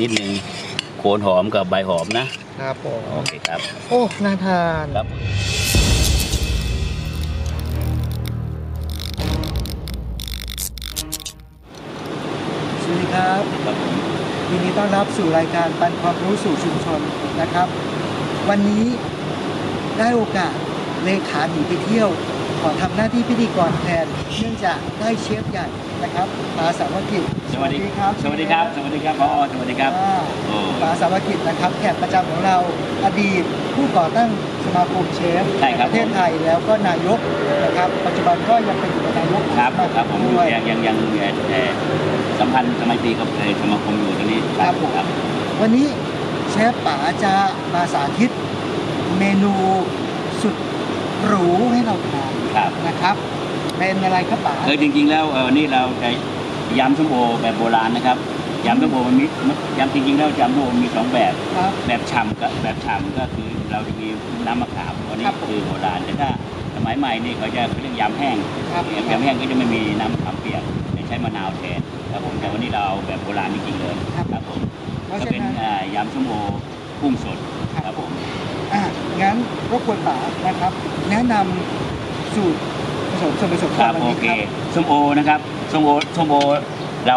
นิดนึงโคนหอมกับใบหอมนะครับผมโอเคครับ โอ้น่าทานครับสวัสดีครับครับผมยินดีต้อนรับสู่รายการปันความรู้สู่ชุมชนนะครับ วันนี้ได้โอกาสเลขาหนีไปเที่ยว ขอทำหน้าที่พิธีกรแทน เนื่องจากได้เชฟใหญ่นะครับปาสาวกิจสวัสดีครับ สวัสดีครับ สวัสดีครับพอสวัสดีครับอ่าโอ้ปาสาวกิจนะครับแขกประจำของเราอดีตผู้ก่อตั้งสมาคมเชฟใช่ครับประเทศไทยแล้วก็นายกนะครับ ปัจจุบันก็ยังเป็นอยู่นายกครับครับผมอยู่ด้วยยังยังยังเอ่อเอ่อสัมพันธ์สมัยตรีกับเอ่อสมาคมอยู่ตรงนี้ครับผมครับ วันนี้เชฟป๋าจะมาสาธิตเมนูสุดหรูให้เราทาน ครับ นะครับ เป็นอะไรครับป๋าคือจริง ๆ แล้วเออนี่เราจะยำส้มโอแบบโบราณนะครับยำส้มโอมันมียำจริงๆแล้วยำส้มโอมีสองแบบ ครับแบบฉ่ำกับแบบฉ่ำก็คือเราจะมีน้ำมะขามอันนี้ครับผมคือโบราณแต่ถ้าสมัยใหม่นี่เขาจะเรียกยำแห้งครับยำแห้งก็จะไม่มีน้ำมะขามเปียกจะใช้มะนาวแทนครับผมแต่วันนี้เราเอาแบบโบราณจริงๆเลยครับ ครับผมเพราะก็ฉะเป็นนั้นอ่ายำส้มโอกุ้งสดคครัรับบผผมมอะงั้นรบกวนป๋านะครับ แนะนำ สูตรผสมส่วนผสมครับวันโอนี้เคครับส้มโอนะครับส้มโอส้มโอเรา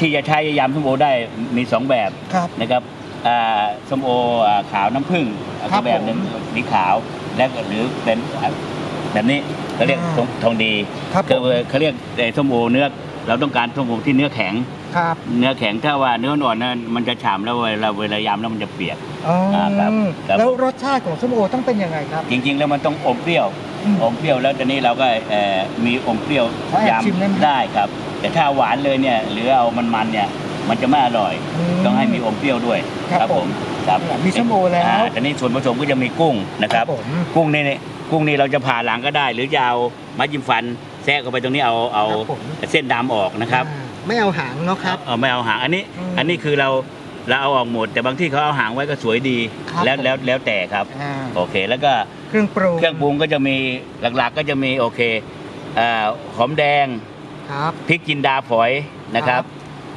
ที่จะใช้ยำส้มโอได้มีสองแบบครับ นะครับอ่าส้มโออ่าขาวน้ำผึ้งครัก็บแบบหนึ่งผมสีขาวและก็หรือเป็นอ่าแบบนี้เขาเรียกอ่าทองทองดีครับผก็มเขาเรียกไอ้ส้มโอเนื้อเราต้องการส้มโอที่เนื้อแข็ง ครับเนื้อแข็งถ้าว่าเนื้ออ่อนนั้นมันจะฉ่ำแล้วเวลาเวลายำแล้วมันจะเปียก อ๋อครับครับแล้วรสชาติของส้มโอต้องเป็นยังไงครับ จริง ๆ แล้วมันต้องอมเปรี้ยวอืมอมเปรี้ยวแล้วตอนนี้เราก็เอ่อมีอมเปรี้ยวขอแอบชิมได้ไหมยำได้ครับ แต่ถ้าหวานเลยเนี่ยหรือเอามันๆเนี่ยมันจะไม่อร่อยมต้องให้มีอมเปรี้ยวด้วย ครับผมครับมีส้มโอแล้วาตอนนี้ส่วนผสมก็จะมีกุ้งนะครับผมกุ้งนี่นี่กุ้งนี่เราจะผ่าหลังก็ได้ หรือจะเอาไม้จิ้มฟันแทรกเข้าไปตรงนี้เอาเอาครับผมเส้นดำออกนะครับอ่า ไม่เอาหางเนาะครับ เอาไม่เอาหางอันนี้ อืมอันนี้คือเราเราเอาออกหมด แต่บางที่เขาเอาหางไว้ก็สวยดี ครับแล้วผม แล้วแล้วแต่ครับ อ่าโอเค แล้วก็เครื่องปรุงเครื่องปรุงก็จะมีหลักๆก็จะมีโอเคเอ่อหอมแดงครับ พริกจินดาฝอยนะครับ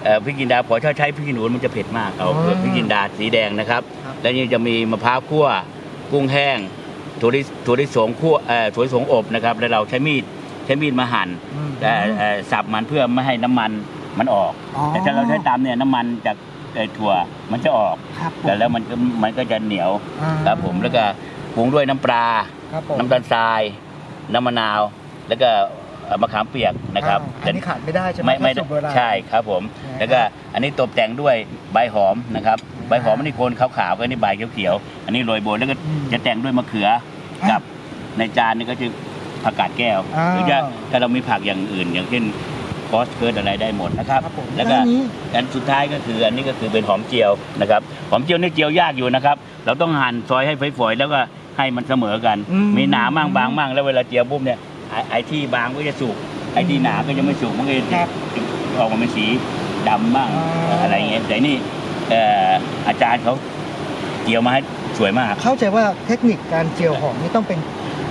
เอ่อพริกจินดาฝอยถ้าใช้พริกขี้หนูมันจะเผ็ดมากเอาอ๋อพริกจินดาสีแดงนะครับ ครับ แล้วนี่จะมีมะพร้าวคั่ว กุ้งแห้งถั่วลิถั่วลิสงคั่วเอ่อถั่วลิสงอบนะครับแล้วเราใช้มีด ใช้มีดมาหั่นอืม เอ่อเอ่อสับมันเพื่อไม่ให้น้ำมันมันออก อ๋อแต่ถ้าเราใช้ตามเนี่ยน้ำมันจากเอ่อถั่วมันจะออก ครับผมแต่แล้วมันก็มันก็จะเหนียวอ่าครับผมแล้วก็ปรุงด้วยน้ำปลา ครับผมน้ำตาลทราย น้ำมะนาว แล้วก็เอ่อมะขามเปียกนะครับอ่าอันนี้ขาดไม่ได้ใช่ไหมไม่ไม่ถ้าสูตรโบราณ ใช่ครับผม นะครับแล้วก็อันนี้ตกแต่งด้วยใบหอมนะครับ อ่าใบหอมอันนี้โคนขาวๆก็อันนี้ใบเขียวๆอันนี้โรยโบนแล้วก็อืมจะแต่งด้วยมะเขือกับในจานนี่ก็จะ ผักกาดแก้วอ่า หรือจะถ้าเรามีผักอย่างอื่น อย่างเช่นคอสเคิร์ดอะไรได้หมดนะครับครับผมแล้วก็ อันนี้ อันสุดท้ายก็คืออันนี้ก็คือเป็นหอมเจียวนะครับหอมเจียวนี่เจียวยากอยู่นะครับ เราต้องหั่นซอยให้ฝอยๆแล้วก็ให้มันเสมอกัน อืมมีหนามั่งบางมั่งแล้วเวลาเจียวปุ๊บเนี่ยไอ้ไอ้ที่บางก็จะสุกไอ้ที่หนาก็จะไม่สุกมันก็จะครับออกมาเป็นสีดำบ้างอ่า อะไรเงี้ยแต่นี่เอ่ออาจารย์เขาเจียวมาให้สวยมาก เข้าใจว่าเทคนิคการเจียวหอมนี่ต้องเป็น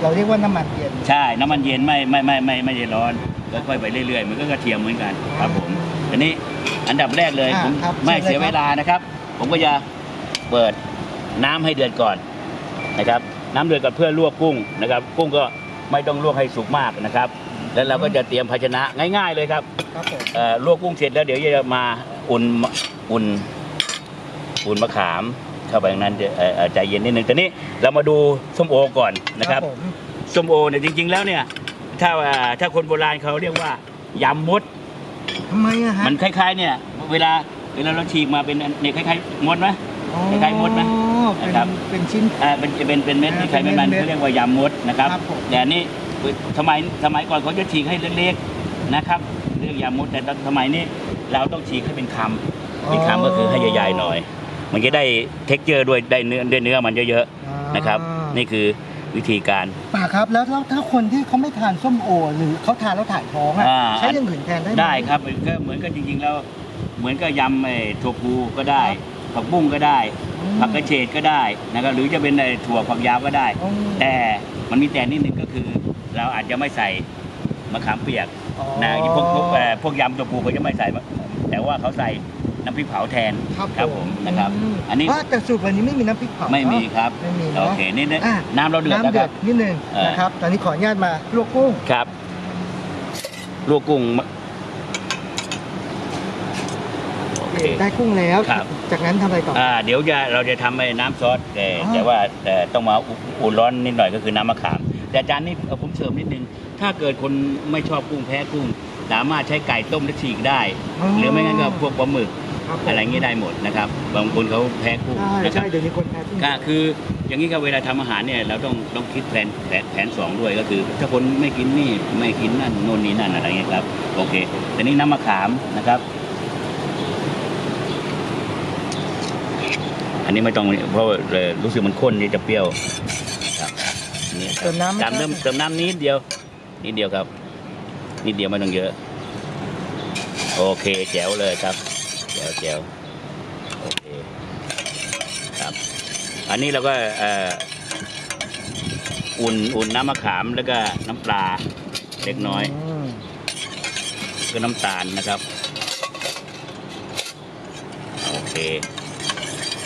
เราเรียกว่าน้ำมันเย็น ใช่ น้ำมันเย็นไม่ไม่ไม่ไม่ไม่ได้ร้อนค่อยๆไปเรื่อยๆ มันก็กระเทียมเหมือนกันครับผมอันนี้อันดับแรกเลยอ่าผมครับไม่เชิญเลยเสียเวลานะครับ ผมก็จะเปิดน้ำให้เดือดก่อนนะครับ น้ำเดือดก่อนเพื่อลวกกุ้งนะครับ กุ้งก็ไม่ต้องลวกให้สุกมากนะครับ แล้วเราก็จะเตรียมภาชนะง่าย ๆเลยครับ ครับผม เอ่อลวกกุ้งเสร็จแล้วเดี๋ยวจะมาอุ่นอุ่นอุ่นมะขามเข้าไปในนั้นเอ่อเอ่อใจเย็นนิดนึงตอนนี้เรามาดูส้มโอก่อนนะครับผม ส้มโอเนี่ยจริง ๆ แล้วเนี่ย ถ้าอ่าถ้าคนโบราณเขาเรียกว่ายำมด ทำไมอะฮะมันคล้าย ๆ เนี่ย เวลาเวลาเราฉีกมาเป็นอันเนี่ยคล้ายๆมดไหมอ๋อคล้ายๆมดไหมเป็นนะครับ เป็นชิ้น อ่าเป็นเป็นเป็นเม็ดอ่าที่ใครไม่มันเป็นเม็ดเขาเรียกว่ายำมดนะครับครับผม แต่อันนี่สมัยสมัยก่อนเขาจะฉีกให้เล็กๆนะครับ เรียกยำมดแต่สมัยนี้เราต้องฉีกให้เป็นคำเป็นคำก็คือให้ใหญ่ๆหน่อย มันจะได้เท็กเจอร์ด้วยได้เนื้อได้เนื้อมันเยอะๆนะครับ นี่คือ วิธีการ ป่าครับแล้วถ้าถ้าคนที่เขาไม่ทานส้มโอ หรือเขาทานแล้วถ่ายท้องอะอ่า ใช้อย่างอื่นแทนได้ไหม ได้ครับก็เหมือนกันจริงๆแล้วเหมือนกับยำไอ้ถั่วพูก็ได้ ผักบุ้งก็ได้ อืม ผักกระเฉดก็ได้นะครับหรือจะเป็นไอ้ถั่วฝักยาวก็ได้ อืม แต่มันมีแต่นิดนึงก็คือ เราอาจจะไม่ใส่มะขามเปียกอ๋อ นะพวกพวกเอ่อพวกยำถั่วพูเขาจะไม่ใส่มะแต่ว่าเขาใส่น้ำพริกเผาแทนครับผมนะครับมอันนี้เพราะแต่สูตรวันนี้ไม่มีน้ำพริกเผาไม่มีเนอะครับไม่มีโอเนาะเคนี่เนี่ยอะน้ำเราเดือดน้ำแล้วคเดือรัดบนิดนึงเออ นะครับ ตอนนี้ขออนุญาตมาลวกกุ้งครับลวกกุ้งโอเค ได้กุ้งแล้ว ครับ จากนั้นทำอะไรต่อออ่าเดี๋ยวจะเราจะทำไอ้น้ำซอสแต่อ๋อ แต่ว่าแต่ต้องมาอุ่นร้อนนิดหน่อยก็คือน้ำมะขาม แต่อาจารย์นี่เอาผมเสริมนิดนึง ถ้าเกิดคนไม่ชอบกุ้งแพ้กุ้ง สามารถใช้ไก่ต้มและฉีกได้ หรือไม่งั้นก็พวกปลาหมึกครับผม อะไรเงี้ยได้หมดนะครับ บางคนเขาแพ้กุ้งใช่นะครัใช่บ เดี๋ยวนี้คนแพ้กุ้ง ก็คืออย่างนี้ก็เวลาทำอาหารเนี่ยเราต้องต้องคิดแผนแผนแผนสองด้วยก็คือ ถ้าคนไม่กินนี่ไม่กินนั่นโน่นนี่นั่นอะไรเงี้ยครับโอเคแต่นี้น้ำมะขามนะครับ อันนี้ไม่ต้องเพราะเอ่อรู้สึกมันข้นนี่จะเปรี้ยวครับนี่คเติรับมน้ำไหมตามเติมครับเติมน้ำนิดเดียวนิดเดียวครับนิดเดียวไม่ต้องเยอะ โอเคแจ๋วเลยครับ แจ๋วแจ๋วโอเคครับอันนี้เราก็ออุ่นอุ่นน้ำมะขามแล้วก็น้ำปลาเล็กน้อยก็น้ำตาลนะครับ โอเค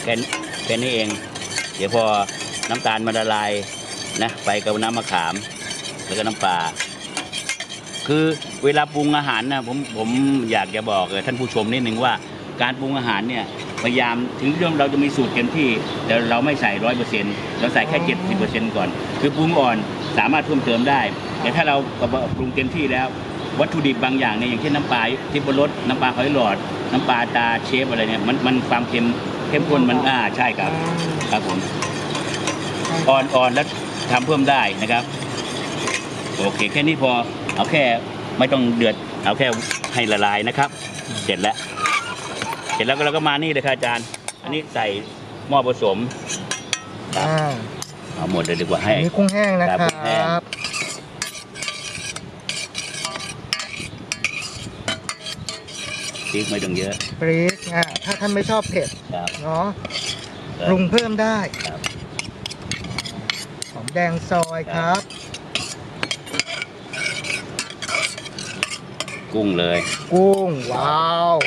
แค่แค่นี้เอง เดี๋ยวพอน้ำตาลมันละลายนะไปกับน้ำมะขาม แล้วก็น้ำปลาคือเวลาปรุงอาหารนะผมผมอยากจะบอกท่านผู้ชมนิดนึงว่า การปรุงอาหารเนี่ยพยายามถึงเรื่องเราจะมีสูตรเต็มที่ แต่เราไม่ใส่ร้อยเปอร์เซ็นต์เราใส่แค่เจ็ดสิบเปอร์เซ็นต์ก่อน คือปรุงอ่อนสามารถเพิ่มเติมได้ แต่ถ้าเราปรุงเต็มที่แล้ว วัตถุดิบบางอย่างเนี่ยอย่างเช่นน้ำปลาที่บนรสน้ำปลาหอยหลอด น้ำปลาตาเชฟอะไรเนี่ยมันมันความเค็มเข้มข้นมันอ่าใช่ครับครับผมอ่าอ่อนอ่อนแล้วทำเพิ่มได้นะครับ โอเคแค่นี้พอเอาแค่ไม่ต้องเดือดเอาแค่ให้ละลายนะครับ เสร็จแล้ว เสร็จแล้วก็เราก็มานี่เลยครับอาจารย์ อันนี้ใส่หม้อผสมอ่าเอาหมดเลยดีกว่าให้ อันนี้กุ้งแห้งนะคครัรับบกุ้งแห้ง พริกไม่ต้องเยอะปรี๊ดอ่าถ้าท่านไม่ชอบเผ็ดครับเนาะปรุงเพิ่มได้ครับหอมแดงซอยครับกุ้งเลย กุ้งว้าว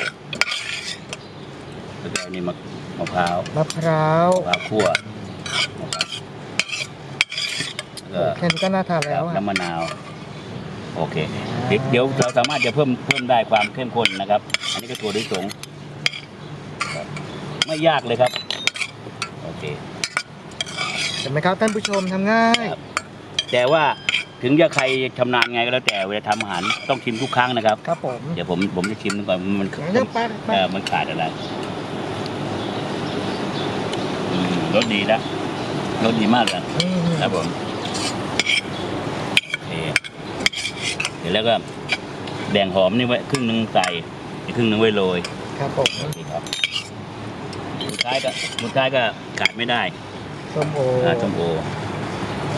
แล้วก็อันนี่มะมะพร้าวมะพร้าวมะพร้าวคั่วแล้วก็แค่นี้ก็น่าทานแล้วอะน้ำมะนาว โอเคพริกเดี๋ยวเราสามารถจะเพิ่มเพิ่มได้ความเข้มข้นนะครับ อันนี้ก็ถั่วลิสงครับไม่ยากเลยครับ โอเค เห็นไหมครับท่านผู้ชมทำง่ายครับ แต่ว่าถึงจะใครชำนาญไงก็แล้วแต่เวลาทำอาหารต้องชิมทุกครั้งนะครับ ครับผมเดี๋ยวผมผมจะชิมดูก่อนมันเรื่องแป๊บเออมันขาดอะไรอืม รสดีนะรสดีมากเลยอืมครับผมโอเคเดี๋ยวแล้วก็แบ่งหอมนี่ไว้ครึ่งหนึ่งใส่อีกครึ่งหนึ่งไว้โรยครับผมโอเคครับสุดท้ายก็สุดท้ายก็ขาดไม่ได้ส้มโออ่าส้มโอ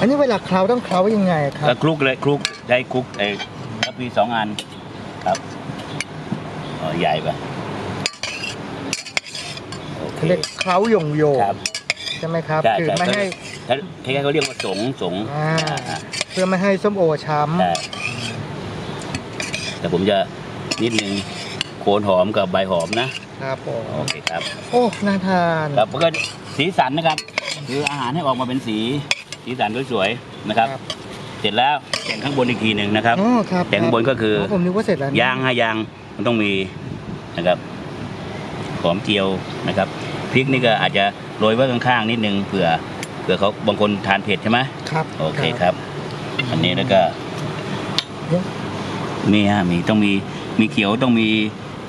อันนี้เวลาเคล้าต้องเคล้ายังไงครัก็บคลุกเลยคลุกใช้คลุกไอ้ทัพพีสองอันครับอ๋อใหญ่ปะโอเคเขาเรียกเคล้าหยงโยงครับ ใช่ไหมครับใช่คือใช่ไม่ให้เขาคล้ายๆเขาเรียกว่าสงสงอ่าอ่าเพื่อไม่ให้ส้มโอช้ใช่แต่ผมจะนิดนึงโคนหอมกับใบหอมนะำครับผมโอเคครับ โอ้น่าทานครับแล้วก็สีสันนะครับ คืออาหารให้ออกมาเป็นสีสีสันสวยๆนะครับ เสร็จแล้วแต่งข้างบนอีกทีหนึ่งนะครับอ๋อครับแต่งข้างบนก็คือผมนึกว่าเสร็จแล้วนะยางฮะยางมันต้องมีนะครับหอมเจียวนะครับ พริกนี่ก็อาจจะโรยไว้ข้างๆนิดนึงเผื่อเผื่อเขาบางคนทานเผ็ดใช่ไหมครับโอเคครับ อันนี้แล้วก็เดี๋ยวมีฮะมีต้องมีมีเขียวต้องมี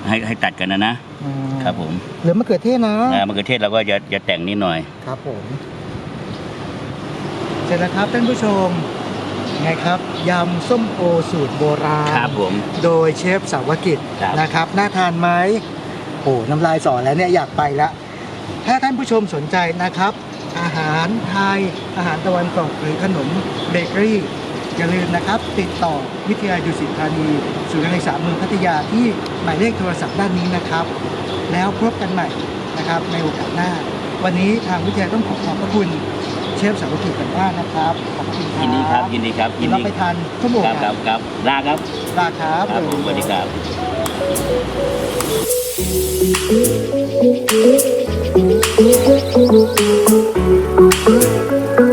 ให้ให้ตัดกันนะนะ อืมครับผมเหลือมะเขือเทศนะอ่ามะเขือเทศเราก็จะจะแต่งนิดหน่อย ครับผมเสร็จแล้วครับท่านผู้ชมไงครับยำส้มโอสูตรโบราณครับผม โดยเชฟสาวกิจครับ นะครับ น่าทานไหมโอ้น้ำลายสอแล้วเนี่ยอยากไปละ ถ้าท่านผู้ชมสนใจนะครับ อาหารไทย อาหารตะวันตกหรือขนมเบเกอรี่ อย่าลืมนะครับ ติดต่อวิทยาลัยดุสิตธานีศูนย์การศึกษาเมืองพัทยาที่หมายเลขโทรศัพท์ด้านนี้นะครับ แล้วพบกันใหม่นะครับในโอกาสหน้า วันนี้ทางวิทยาลัยต้องขอขอบพระคุณเชฟสาวกิจกันมากนะครับขอบคุณครับยินดีครับยินดีครับยินเราดีไปทานข้าวหมกครับครับครับลาครับลาครับครับผมสวัสดีครับ ค